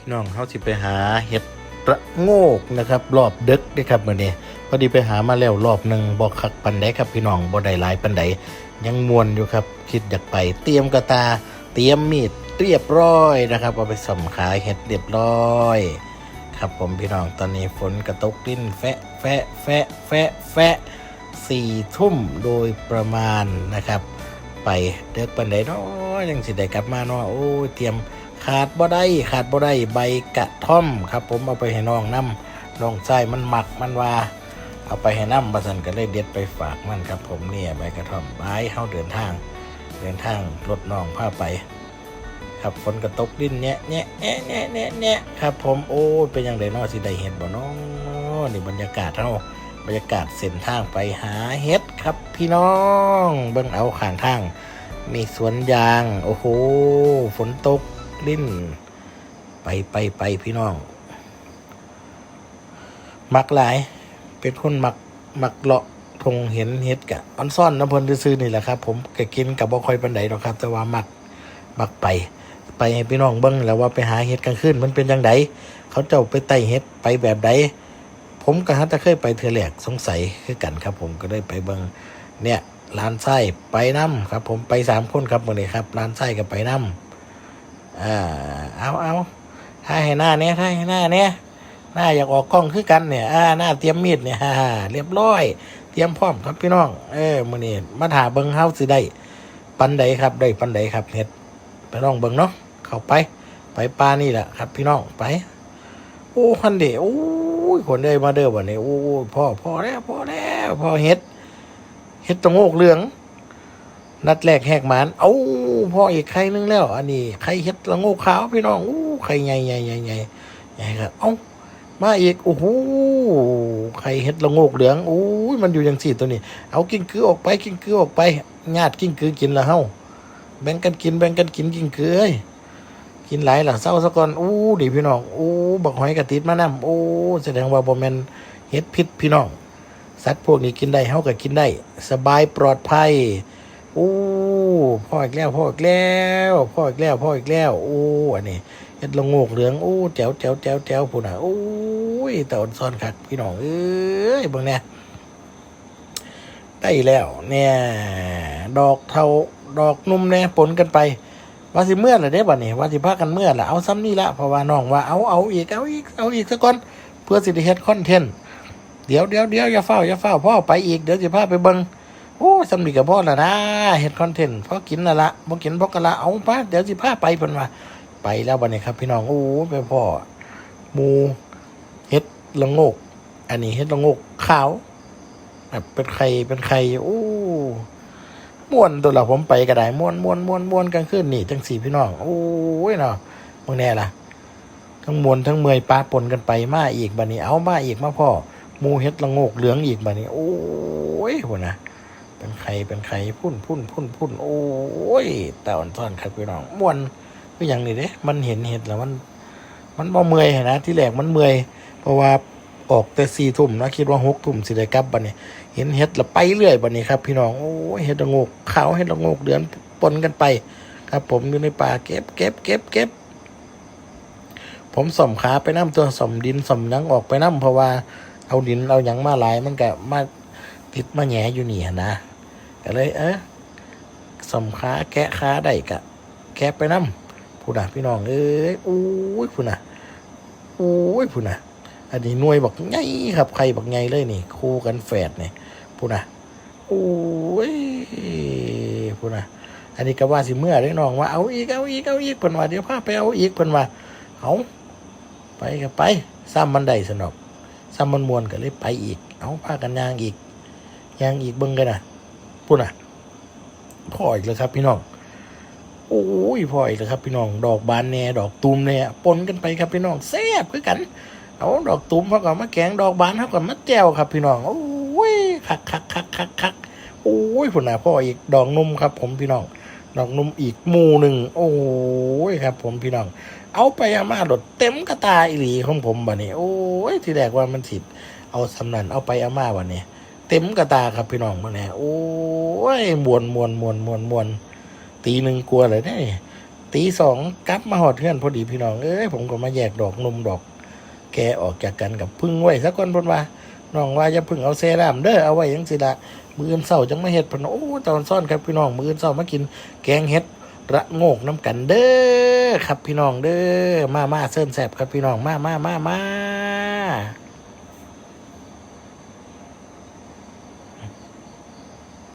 พี่น้องเขาสิไปหาเห็ดระโงกนะครับรอบดึกเด้อครับมื้อนี้พอดีไปหามาแล้วรอบหนึ่งบอกคักปันไดครับพี่น้องบ่ได้หลายปันไดยังมวนอยู่ครับ คิดอยากไป เตรียมกระตา เตรียมมีดเรียบร้อยนะครับเอาไปส่มขายเห็ดเรียบร้อย ครับผมพี่น้องตอนนี้ฝนกระตกลิ้นแฟะแฟะแฟะแฟะแฟะสี่ทุ่มโดยประมาณนะครับ ไปเด็กปันไดเนาะยังสิได้กลับมาเนาะโอ้เตรียม ขาดบ่ได้ขาดบ่ได้ใบกระท่อมครับ ผมเอาไปให้น้องน้ำน้องชายมันหมักมันว่า เอาไปให้น้ำประสันก็เลยเด็ดไปฝากมันครับ ผมเนี่ยใบกระท่อมใบเฮาเดินทาง เดินทางรถน้องพาไป ครับฝนกระตกดินแนะแนะแนะแนะแนะแนะครับ ผมโอ้เป็นยังไงนาะสิได้เห็นบ่น้องนี่บรรยากาศเฮาบรรยากาศเส้นทางไปหาเห็ดครับ พี่น้องเบิ่งเอาข้างทางมีสวนยาง โอ้โห ฝนตก ลิ้นไปไปไปพี่น้อง มักหลาย เป็นคนมักมักเลาะทงเห็นเฮ็ดกะออนซ่อนน้ำเพลินซื้อนี่แหละครับ ผมก็กินกับบ่ค่อยปันใดหรอกครับ แต่ว่ามักมักไป ไปให้พี่น้องเบิ้งแล้วว่าไปหาเฮ็ดกลางคืนมันเป็นยังไงเขาเจ้าไปไต่เฮ็ดไปแบบใดผมก็ฮัตจะเคยไปเทือแหลกสงสัยคือกันครับ ผมก็ได้ไปเบิ้งเนี่ยร้านไส้ไปน้ำครับ ผมไปสามคนครับวันนี้ครับร้านไส้ก็ไปน้ำ อ่าเอาเอาถ้าให้หน้าเนี้ยถ้าให้หน้าเนี้ยหน้าอยากออกกล้องคือกันเนี่ยอ่าหน้าเตรียมมีดเนี่ยฮ่าเรียบร้อย เตรียมพร้อมครับพี่น้อง เออมื้อนี้มาถาเบิ่งเฮาสิได้ปันใดครับได้ปันใดครับเฮ็ดไปลองเบิ่งเนาะเข้าไป ไปปลานี่แหละครับ พี่น้องไป โอ้คันเดโอ้ยคนได้มาเด้อบัดนี้โอ้ยพ่อพ่อแล้วพ่อแล้วพ่อเฮ็ดเฮ็ดตะโงกเหลือง นัดแรกแหกหมาน เอ้าพ่ออีกไข่นึงแล้ว อันนี้ไข่เฮ็ดละโงกขาวพี่น้องอู้ไข่ใหญ่ใหญ่ใหญ่ใหญ่ใหญ่ครับเอ้ามาอีกโอ้โหไข่เฮ็ดละโงกเหลืองอู้ยมันอยู่อย่างสี่ตัวนี้ เอากิ้งกือออกไปกิ้งกือออกไปญาติกิ้งกือกินละเฮาแบ่งกันกินแบ่งกันกินกิ้งกือเอ้ยกินหลายหลังเศร้าซะก่อนอู้ดิพี่น้องอู้บักหอยกระติดมานํโอ้แสดงว่าบ่แม่นเฮ็ดพิษพี่น้องสัตว์พวกนี้กินได้เฮาก็กินได้ สบายปลอดภัย โอ้พ่ออีกแล้วพ่ออีกแล้วพ่ออีกแล้วพ่ออีกแล้ว โอ้อันนี้เฮ็ดละโงกเหลืองโอ้แจ๋วแจ๋วแจ๋วแจ๋วพุ่นน่ะโอ้ยแตะอนซ่อนคักพี่น้องเอ้ยเบิ่งแน่ได้แล้วเนี่ย ดอกเทาดอกนุ่มแน่ปนกันไป ว่าสิเมื่อละเด้บัดนี้ว่าสิพากันเมื่อละเอาซ้ำนี่ละเพราะว่าน้องว่าเอาเอาอีกเอาอีกเอาอีกซะก่อนเพื่อสิได้เฮ็ดคอนเทนต์เดี๋ยวเดี๋ยวเดี๋ยวอย่าเฝ้าอย่าเฝ้าพ่อไปอีกเดี๋ยวจะพาไปเบิง โอ้สำนีกับพ่อละนะเห็ดคอนเทนต์พ่อกินละละบ่กินพ่อกะละเอาปะเดี๋ยวสิพาไปเพิ่นว่าไปแล้วบัดนี้ครับ พี่น้องโอ้ไปพ่อมูเห็ดละงก อันนี้เห็ดละงกขาวแบบเป็นไข่เป็นไข่โอ้ม่วนตัวละผมไปก็ได้ม่วนม่วนม่วนม่วนกลางคืนนี่จังสี่พี่น้อง โอ้ยเนาะมึงแน่ล่ะ ทั้งมวลทั้งเมยปลาปนกันไปมาอีกบัดนี้เอามาอีกมาพ่อมูเฮ็ดละงกเหลืองอีกบัดนี้ โอ้ยหัวนะ เป็นไข่เป็นไข่พุ่นพุ่นพุ่นพุ่นโอ้ยแต่อ่อนซ่อนครับพี่น้องม่วนก็อย่างนี้เด้ มันเห็นเห็ดแล้วมัน มันบ่เมื่อยนะที่แรกมันเมื่อยเพราะว่าออกแต่สี่ทุ่มนะคิดว่าหกทุ่มสิได้กลับบัดนี้ เห็นเห็ดแล้วไปเรื่อยบัดนี้ครับ พี่น้องโอ้เห็ดละงกขาวเห็ดละงกเหลืองปนกันไป ครับ ผมอยู่ในป่าเก็บเก็บเก็บเก็บผมส่อมขาไปน้ำตัวส่อมดินส่อมยังออกไปน้ำเพราะว่าเอาดินเอาหยังมาหลายมันก็มาติดมาแหงอยู่นี่นะ ก็เลยเออส่อมขาแกะขาได้กะแกะไปน้ำผู้น่ะพี่น้องเอ้ยโอ้ยผู้น่ะโอ้ยผู้น่ะ อันนี้หน่วยบอกไงครับใครบอกไงเลยนี่ คู่กันแฝดนี่ผู้น่ะโอ้ยผู้น่ะ อันนี้ก็ว่าสิเมื่อได้น้องว่าเอาอีกเอาอีกเอาอีกเพิ่นว่าเดี๋ยวพาไปเอาอีกเพิ่นว่าเอาไปก็ไปซ้ำมันได้สนอกซ้ำมันมวนก็เลยไปอีก เอาพากันยางอีกยางอีกเบิ่งกันนะ พูดน่ะพ่ออีกแล้วครับพี่น้อง โอ้ยพ่ออีกแล้วครับพี่น้อง ดอกบานแน่ดอกตูมแน่ปนกันไปครับพี่น้องแซ่บคือกัน เอาดอกตูมเขากับมาแกงดอกบานเขากับมาแจ่วครับพี่น้อง โอ้ยคักคักคักคักคักโอ้ยพุ่นน่ะพ่ออีกดอกนุ่มครับ ผมพี่น้อง ดอกนุ่มอีกหมูหนึ่ง โอ้ยครับ ผมพี่น้อง เอาไปอามาหลดเต็มกระตาอีหลีของผมบัดนี้โอ้ย ที่แรกว่ามันสิเอาสำนันเอาไปอามาบัดนี้ เต็มกระตาครับพี่น้องบัดนี้โอ้ยมวนมวนมวนมวนมวนตีหนึ่งกลัวเลยได้ตีสองกลับมาหอดเพื่อนพอดีพี่น้องเอ้ยผมก็มาแยกดอกนมดอก แกออกจากกันกับพึ่งไว้สักคนพนว่าน้องว่าจะพึ่งเอาเซรามเด้อเอาไว้ยังสิละมืออื่นเศร้าจังมาเห็ดพนโอ้ตอนซ่อนครับพี่น้องมืออื่นเศร้ามากินแกงเห็ดระโงกน้ำกันเด้อครับพี่น้องเด้อมามาเส้นแสบครับพี่น้องมามามามา